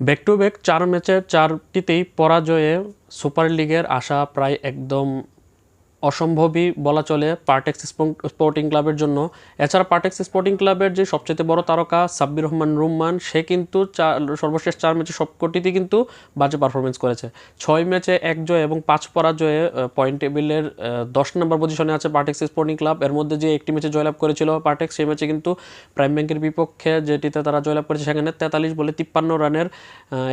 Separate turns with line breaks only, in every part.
Back to back চার ম্যাচের চারটিতেই পরাজয়ে super লিগের আশা প্রায় একদম অসম্ভবই বলা চলে পার্টেক্স স্পোর্টিং ক্লাবের জন্য। এছাড়া পার্টেক্স স্পোর্টিং ক্লাবের যে সবচেয়ে বড় তারকা সাব্বির রহমান রুম্মান, সে কিন্তু চার সর্বশেষ চার ম্যাচে সবকটিতে কিন্তু বাজে পারফরমেন্স করেছে। ছয় ম্যাচে এক জয় এবং পাঁচ পরাজয়ে পয়েন্ট টেবিলের দশ নম্বর পজিশনে আছে পার্টেক্স স্পোর্টিং ক্লাব এর মধ্যে যে একটি ম্যাচে জয়লাভ করেছিল পার্টেক্স সেই ম্যাচে কিন্তু প্রাইম ব্যাংকের বিপক্ষে যেটিতে তারা জয়লাভ করেছে সেখানে তেতাল্লিশ বলে তিপ্পান্ন রানের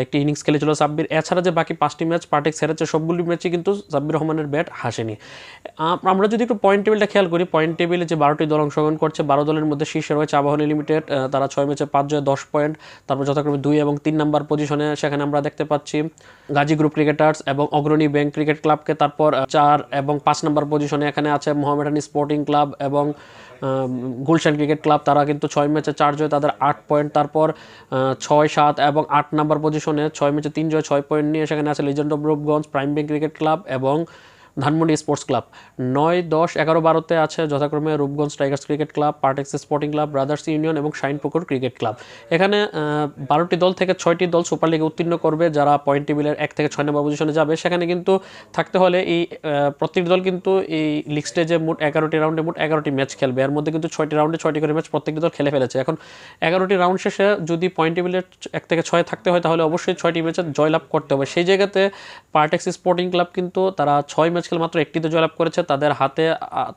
একটি ইনিংস খেলেছিল সাব্বির। এছাড়া যে বাকি পাঁচটি ম্যাচ পার্টেক্স হেরেছে, সবগুলি ম্যাচে কিন্তু সাব্বির রহমানের ব্যাট হাসেনি। আমরা যদি একটু পয়েন্ট টেবিলটা খেয়াল করি পয়েন্ট টেবিলে যে বারোটি দল অংশগ্রহণ করছে, বারো দলের মধ্যে শীর্ষে রয়েছে আবাহনী লিমিটেড তারা ছয় ম্যাচে পাঁচ জয় দশ পয়েন্ট তারপর যথাক্রমে দুই এবং তিন নাম্বার পজিশনে সেখানে আমরা দেখতে পাচ্ছি গাজী গ্রুপ ক্রিকেটার্স এবং অগ্রণী ব্যাংক ক্রিকেট ক্লাবকে তারপর চার এবং পাঁচ নাম্বার পজিশনে এখানে আছে মোহামেডানি স্পোর্টিং ক্লাব এবং গুলশান ক্রিকেট ক্লাব তারা কিন্তু ছয় ম্যাচে চার জয় তাদের আট পয়েন্ট তারপর ছয়, সাত এবং আট নাম্বার পজিশনে ছয় ম্যাচে তিন জয় ছয় পয়েন্ট নিয়ে সেখানে আছে legend of Rupganj prime bank cricket club এবং ধানমন্ডি স্পোর্টস ক্লাব। নয়, দশ, এগারো, বারোতে আছে যথাক্রমে Rupganj tigers cricket club, Partex sporting club, brothers union এবং শাইনপুকুর ক্রিকেট ক্লাব। এখানে বারোটি দল থেকে ছয়টি দল সুপার লিগে উত্তীর্ণ করবে, যারা পয়েন্ট টেবিলের এক থেকে ছয় নম্বর পজিশনে যাবে। সেখানে কিন্তু থাকতে হলে এই প্রত্যেকটি দল কিন্তু এই লিগ স্টেজে মোট এগারোটি রাউন্ডে মোট এগারোটি ম্যাচ খেলবে। এর মধ্যে কিন্তু ছয়টি রাউন্ডে ছয়টি করে ম্যাচ প্রত্যেকটি দল খেলে ফেলেছে। এখন এগারোটি রাউন্ড শেষে যদি পয়েন্ট টেবিলের এক থেকে ছয় থাকতে হয়, তাহলে অবশ্যই ছয়টি ম্যাচে জয়লাভ করতে হবে। সেই জায়গাতে পার্টেক্স স্পোর্টিং ক্লাব কিন্তু তারা ছয় ম্যাচ খেলে মাত্র একটিতে জয়লাভ করেছে। তাদের হাতে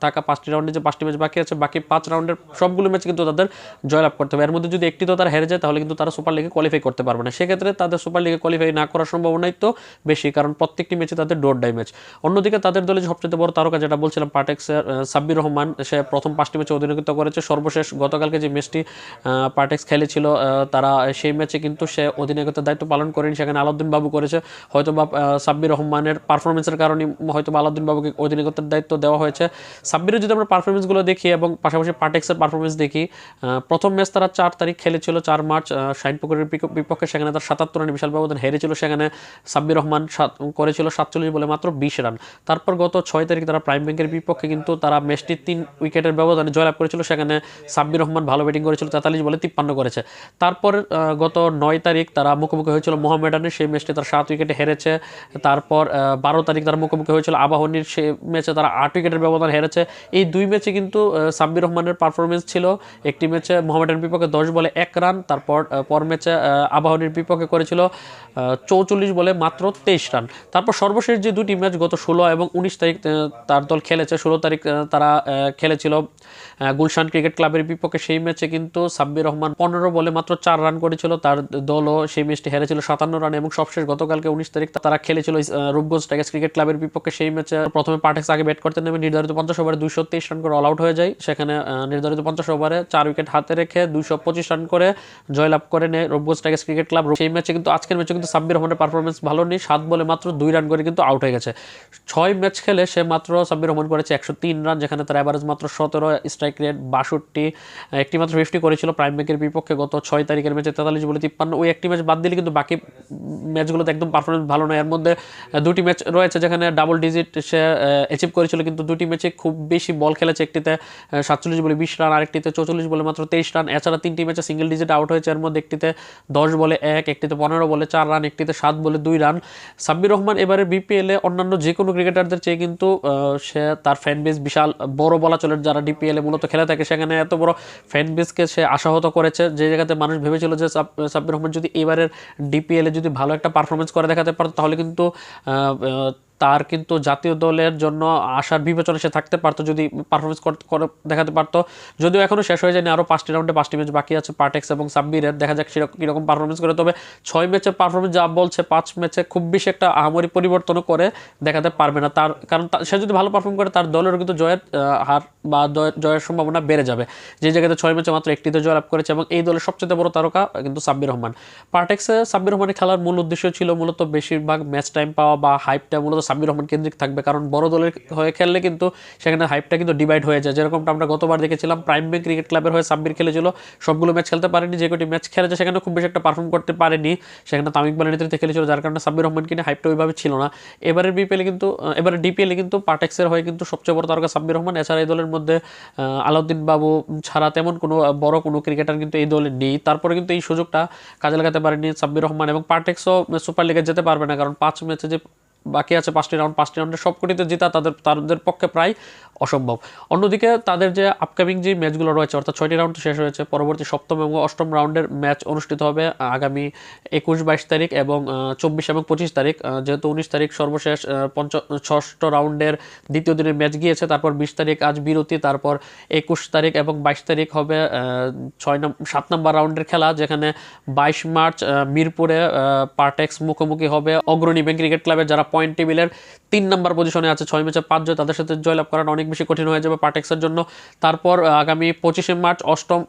থাকা পাঁচটি রাউন্ডে যে পাঁচটি ম্যাচ বাকি আছে বাকি পাঁচ রাউন্ডের সবগুলো ম্যাচ কিন্তু তাদের জয়লাভ করতে হবে। এর মধ্যে যদি একটিতেও তারা হেরে যায় তাহলে কিন্তু তারা সুপার লিগে কোয়ালিফাই করতে পারবে না। সেক্ষেত্রে তাদের সুপার লিগে কোয়ালিফাই না করার সম্ভাবনাই তো বেশি কারণ প্রত্যেকটি ম্যাচে তাদের ডোর ডাই ম্যাচ। অন্যদিকে তাদের দলে সবচেয়ে বড় তারকা যেটা বলছিলাম আহ, সাব্বির রহমান সে প্রথম পাঁচটি ম্যাচে অধিনায়কত্ব করেছে। সর্বশেষ গতকালকে যে ম্যাচটি পার্টেক্স খেলেছিল তারা সেই ম্যাচে কিন্তু সে অধিনায়কত্বের দায়িত্ব পালন করেনি। সেখানে আলাউদ্দিন বাবু করেছে। হয়তো বা সাব্বির রহমানের পারফরমেন্সের কারণে হয়তো আলাউদ্দিন বাবুকে অধিনায়কত্বের দায়িত্ব দেওয়া হয়েছে। সাব্বিরের যদি আমরা পারফরমেন্সগুলো দেখি এবং পাশাপাশি পার্টেক্সের পারফরমেন্স দেখি প্রথম ম্যাচ তারা চার তারিখ খেলেছিল, চার মার্চ শাইনপুকুরের বিপক্ষে সেখানে তার সাতাত্তর রানে বিশাল ব্যবধান হেরেছিল সেখানে। সাব্বির রহমান করেছিল সাতচল্লিশ বলে মাত্র বিশ রান। তারপর গত ছয় তারিখ তারা প্রাইম ব্যাংকের বিপক্ষে কিন্তু তারা ম্যাচটি তিন উইকেটের ব্যবধানে জয়লাভ করেছিল। সেখানে সাব্বির রহমান ভালো ব্যাটিং করেছিল, তেতাল্লিশ বলে তিপ্পান্ন করেছে। তারপর গত নয় তারিখ তারা মুখোমুখি হয়েছিল মোহামেডানের, সেই ম্যাচটি তারা সাত উইকেটে হেরেছে। তারপর বারো তারিখ তারা মুখোমুখি হয়েছিল আবাহনীর সেই ম্যাচে তারা আট উইকেটের ব্যবধান হেরেছে। এই দুই ম্যাচে কিন্তু সাব্বির রহমানের পারফরমেন্স ছিল। একটি ম্যাচে মোহামেডানের বিপক্ষে দশ বলে এক রান, তারপর পর ম্যাচে আবাহনীর বিপক্ষে করেছিল চৌচল্লিশ বলে মাত্র তেইশ রান। তারপর সর্বশেষ যে দুটি ম্যাচ গত ষোলো এবং উনিশ তারিখ তার দল খেলেছে, ষোলো তারিখ তারা খেলেছিল গুলশান ক্রিকেট ক্লাবের বিপক্ষে। সেই ম্যাচে কিন্তু সাব্বির রহমান পনেরো বলে মাত্র চার রান করেছিল। তার দলও সেই ম্যাচটি হেরেছিল সাতান্ন রান এবং সবশেষ গতকালকে উনিশ তারিখ তারা খেলেছিল রূপগঞ্জ টাইগার্স ক্রিকেট ক্লাবের বিপক্ষে। সেই ম্যাচে প্রথমে পার্টেক্স আগে ব্যাট করতে নেমে নির্ধারিত পঞ্চাশ ওভারে দুইশো তেইশ রান করে অল আউট হয়ে যায়। সেখানে নির্ধারিত পঞ্চাশ ওভারে চার উইকেট হাতে রেখে দুইশো পঁচিশ রান করে জয়লাভ করে নেয় রূপগঞ্জ টাইগার্স ক্রিকেট ক্লাব। সেই ম্যাচে কিন্তু, আজকের ম্যাচে কিন্তু সাব্বির রহমানের পারফরমেন্স ভালো নেই। সাত বলে মাত্র দুই রান করে কিন্তু আউট হয়ে গেছে। ছয় ম্যাচ খেলে সে মাত্র সাব্বির রহমান করেছে একশো তিন রান যেখানে তার অ্যাভারেজ মাত্র সতেরো স্ট্রাইক রেট বাষট্টি। একটি মাত্র ফিফটি করেছিল প্রাইম ব্যাংকের বিপক্ষে গত ছয় তারিখের ম্যাচে তেতাল্লিশ বলে তিপ্পান্ন। ওই একটি ম্যাচ বাদ দিলে কিন্তু বাকি ম্যাচগুলোতে একদম পারফরমেন্স ভালো নয়। এর মধ্যে দুটি ম্যাচ রয়েছে, যেখানে ডাবল ডিজিট সে অ্যাচিভ করেছিল কিন্তু দুটি ম্যাচে খুব বেশি বল খেলেছে। একটিতে সাতচল্লিশ বলে বিশ রান আরেকটিতে চৌচল্লিশ বলে মাত্র তেইশ রান এছাড়া তিনটি ম্যাচে সিঙ্গেল ডিজিট আউট হয়েছে। এর মধ্যে একটিতে দশ বলে এক, একটিতে পনেরো বলে চার রান একটিতে সাত বলে দুই রান সাব্বির রহমান এবারে বিপিএলে অন্যান্য যে কোনো ক্রিকেটারদের চেয়ে কিন্তু সে তার ফ্যান বেস বিশাল বড় বলা চলে যারা ডিপিএলে মূলত খেলে থাকে, সেখানে এত বড় ফ্যান বেসকে সে আশাহত করেছে যে জায়গাতে মানুষ ভেবেছিল যে সাব্বির রহমান যদি এবারের ডিপিএলে যদি ভালো একটা পারফরমেন্স করে দেখাতে পারতো, তাহলে কিন্তু তার কিন্তু জাতীয় দলের জন্য আসার বিবেচনা সে থাকতে পারতো, যদি পারফরমেন্স দেখাতে পারতো। যদিও এখনও শেষ হয়ে যায়নি আরও পাঁচটি রাউন্ডে পাঁচটি ম্যাচ বাকি আছে পার্টেক্স এবং সাব্বিরের দেখা যাক সেরকম কীরকম পারফরমেন্স করে। তবে ছয় ম্যাচে পারফরমেন্স যা বলছে, পাঁচ ম্যাচে খুব বেশি একটা আহামরি পরিবর্তনও করে দেখাতে পারবে না। তার, কারণ সে যদি ভালো পারফর্ম করে, তার দলেরও কিন্তু জয়ের হার বা জয়ের সম্ভাবনা বেড়ে যাবে। যে জায়গাতে ছয় ম্যাচে মাত্র একটিতে জয়লাভ করেছে এবং এই দলের সবচেয়ে বড় তারকা কিন্তু সাব্বির রহমান পার্টেক্সে সাব্বির রহমানের খেলার মূল উদ্দেশ্য ছিল মূলত বেশিরভাগ ম্যাচ টাইম পাওয়া বা হাইপটা মূলত সাব্বির রহমান কেন্দ্রিক থাকবে। কারণ বড় দলের হয়ে খেললে কিন্তু সেখানে হাইপটা কিন্তু ডিভাইড হয়ে যায়। যেরকমটা আমরা গতবার দেখেছিলাম প্রাইম ব্যাংক ক্রিকেট ক্লাবের হয়ে সাব্বির খেলেছিল। সবগুলো ম্যাচ খেলতে পারেনি, যে কটি ম্যাচ খেলেছে সেখানে খুব বেশি একটা পারফর্ম করতে পারেনি। সেখানে তামিক বালের নেতৃত্বে খেলেছিল, যার কারণে সাব্বির রহমান কিনে হাইপটা ওইভাবে ছিল না। এবারের বিপিএলে কিন্তু এবারে ডিপিএলে কিন্তু পাটেক্সের হয়ে কিন্তু সবচেয়ে বড় তারকা সাব্বির রহমান। এছাড়া এই দলের মধ্যে আলাউদ্দিন বাবু ছাড়া তেমন কোনো বড় কোনো ক্রিকেটার কিন্তু এই দলে নেই। তারপরে কিন্তু এই সুযোগটা কাজে লাগাতে পারেনি সাব্বির রহমান এবং পার্টেক্সও সুপার লিগে যেতে পারবে না। কারণ পাঁচ ম্যাচে যে বাকি আছে পাঁচটি রাউন্ড পাঁচটি রাউন্ডের সবকটিতে জেতা তাদের তাদের পক্ষে প্রায় অসম্ভব। অন্যদিকে তাদের যে আপকামিং যে ম্যাচগুলো রয়েছে, অর্থাৎ ছয়টি রাউন্ড শেষ হয়েছে, পরবর্তী সপ্তম এবং অষ্টম রাউন্ডের ম্যাচ অনুষ্ঠিত হবে আগামী একুশ বাইশ তারিখ এবং চব্বিশ এবং পঁচিশ তারিখ। যেহেতু উনিশ তারিখ সর্বশেষ পঞ্চ, ষষ্ঠ রাউন্ডের দ্বিতীয় দিনের ম্যাচ গিয়েছে, তারপর বিশ তারিখ আজ বিরতি, তারপর একুশ তারিখ এবং বাইশ তারিখ হবে ছয় নম্বর সাত নম্বর রাউন্ডের খেলা, যেখানে বাইশ মার্চ মিরপুরে পার্টেক্স মুখোমুখি হবে অগ্রণী ব্যাংক ক্রিকেট ক্লাবের যারা পয়েন্ট টেবিলের তিন নম্বর পজিশনে আছে ছয় ম্যাচে পাঁচ জয় তাদের সাথে জয়লাভ করাটা অনেক বেশি কঠিন হয়ে যাবে পার্টেক্সের জন্য। তারপর আগামী পঁচিশে মার্চ অষ্টম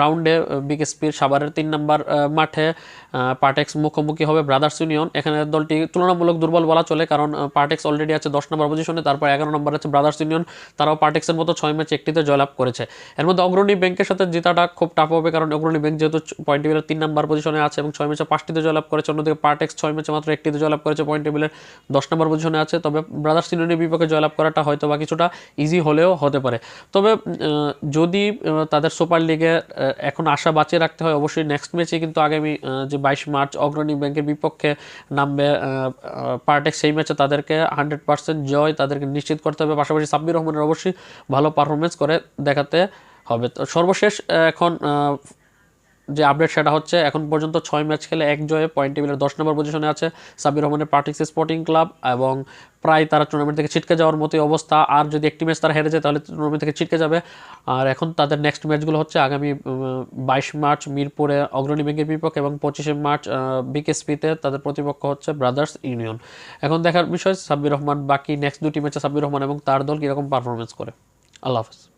রাউন্ডে বিকেএসপির সাভারের তিন নম্বর মাঠে আহ, পার্টেক্স মুখোমুখি হবে ব্রাদার্স ইউনিয়ন এখানে দলটি তুলনামূলক দুর্বল বলা চলে কারণ পার্টেক্স অলরেডি আছে দশ নম্বর পজিশনে তারপর এগারো নম্বর আছে ব্রাদার্স ইউনিয়ন তারাও পার্টেক্সের মতো ছয় ম্যাচ একটিতে জয়লাভ করেছে। এর মধ্যে অগ্রণী ব্যাংকের সাথে জেতাটা খুব টাফ হবে কারণ অগ্রণী ব্যাংক যেহেতু পয়েন্ট টেবিলের তিন নম্বর পজিশনে আছে এবং ছয় ম্যাচে পাঁচটিতে জয়লাভ করেছে অন্যদিকে পার্টেক্স ছয় ম্যাচে মাত্র একটিতে জয়লাভ করেছে পয়েন্ট টেবিলের দশ নম্বর পজিশনে আছে। তবে ব্রাদার্স ইউনিয়নের বিপক্ষে জয়লাভ করাটা হয়তো বা কিছুটা ইজি হলেও হতে পারে। তবে যদি তাদের সুপার লিগে এখন আশা বাঁচিয়ে রাখতে হয়, অবশ্যই নেক্সট ম্যাচে কিন্তু আগামী যে বাইশ মার্চ অগ্রণী ব্যাংকের বিপক্ষে নামবে পার্টেক্স সেই ম্যাচে তাদেরকে হান্ড্রেড পার্সেন্ট জয় তাদেরকে নিশ্চিত করতে হবে। পাশাপাশি সাব্বির রহমানের অবশ্যই ভালো পারফরমেন্স করে দেখাতে হবে। তো সর্বশেষ, এখন যে আপডেট সেটা হচ্ছে, এখন পর্যন্ত ছয় ম্যাচ খেলে এক জয়ে পয়েন্ট টেবিলের দশ নম্বর পজিশনে আছে সাবির রহমানের পার্টিক্স স্পোর্টিং ক্লাব এবং প্রায় তারা টুর্নামেন্ট থেকে ছিটকে যাওয়ার মতোই অবস্থা। আর যদি একটি ম্যাচ তারা হেরে যায়, তাহলে টুর্নামেন্ট থেকে ছিটকে যাবে। আর এখন তাদের নেক্সট ম্যাচগুলো হচ্ছে আগামী বাইশ মার্চ মিরপুরে অগ্রণী ব্যাংকের বিপক্ষে এবং পঁচিশে মার্চ বিকেএসপিতে তাদের প্রতিপক্ষ হচ্ছে ব্রাদার্স ইউনিয়ন এখন দেখার বিষয়, সাব্বির রহমান বাকি নেক্সট দুটি ম্যাচে সাব্বির রহমান এবং তার দল কীরকম পারফরমেন্স করে। আল্লাহ হাফেজ।